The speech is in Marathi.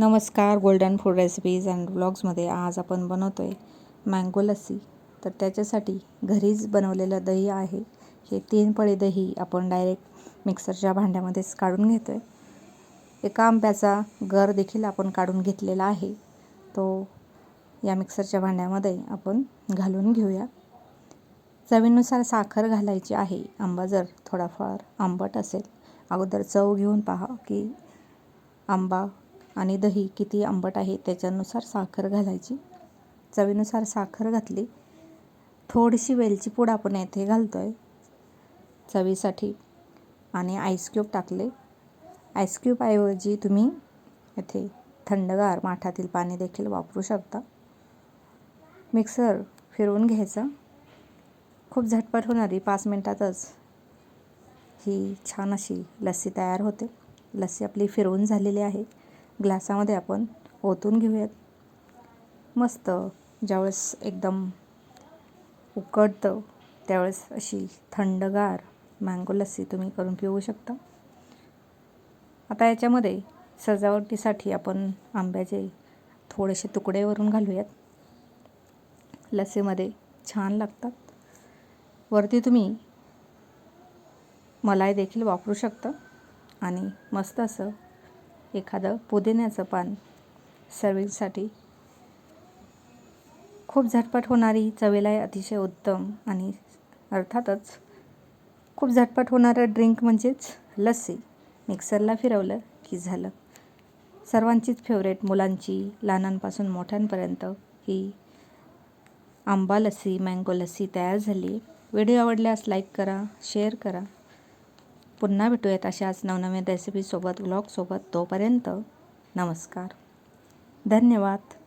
नमस्कार गोल्डन फूड रेसिपीज अँड ब्लॉग्समध्ये आज आपण बनवतो आहे मँगो लस्सी. तर त्याच्यासाठी घरीच बनवलेलं दही आहे. हे तीन पळे दही आपण डायरेक्ट मिक्सरच्या भांड्यामध्येच काढून घेतो आहे एका आंब्याचा गर देखील आपण काढून घेतलेला आहे. तो या मिक्सरच्या भांड्यामध्ये आपण घालून घेऊया. चवीनुसार साखर घालायची आहे. आंबा जर थोडाफार आंबट असेल अगोदर चव घेऊन पहा की आंबा आणि दही किती आंबट आहे त्याच्यानुसार साखर घालायची. चवीनुसार साखर घातली. थोडीशी वेलची पूड आपण येथे घालतो आहे चवीसाठी. आणि आईस क्यूब टाकले. आईस क्यूबऐवजी तुम्ही येथे थंडगार माठातील पाणी देखील वापरू शकता. मिक्सर फिरवून घ्यायचा. खूप झटपट होणारी पाच मिनटातच ही छान अशी लस्सी तयार होते. लस्सी आपली फिरवून झालेली आहे. ग्लासामध्ये आपण ओतून घेऊयात. मस्त ज्यावेळेस एकदम उकडतं त्यावेळेस अशी थंडगार मँगो लस्सी तुम्ही करून पिऊ शकता. आता याच्यामध्ये सजावटीसाठी आपण आंब्याचे थोडेसे तुकडे वरून घालूयात. लस्सीमध्ये छान लागतात. वरती तुम्ही मलाई देखील वापरू शकता आणि मस्त असं एखादं पुदिन्याचं पान सर्विंगसाठी खूप झटपट होणारी चवेला अतिशय उत्तम आणि अर्थातच खूप झटपट होणारं ड्रिंक म्हणजेच लस्सी. मिक्सरला फिरवलं की झालं. सर्वांचीच फेवरेट मुलांची लहानांपासून मोठ्यांपर्यंत ही आंबा लस्सी मँगो लस्सी तयार झाली. व्हिडिओ आवडल्यास लाईक करा शेअर करा. पुन्हा भेटूयात अशाच नवनवीन रेसिपीसोबत ब्लॉगसोबत तोपर्यंत नमस्कार. धन्यवाद.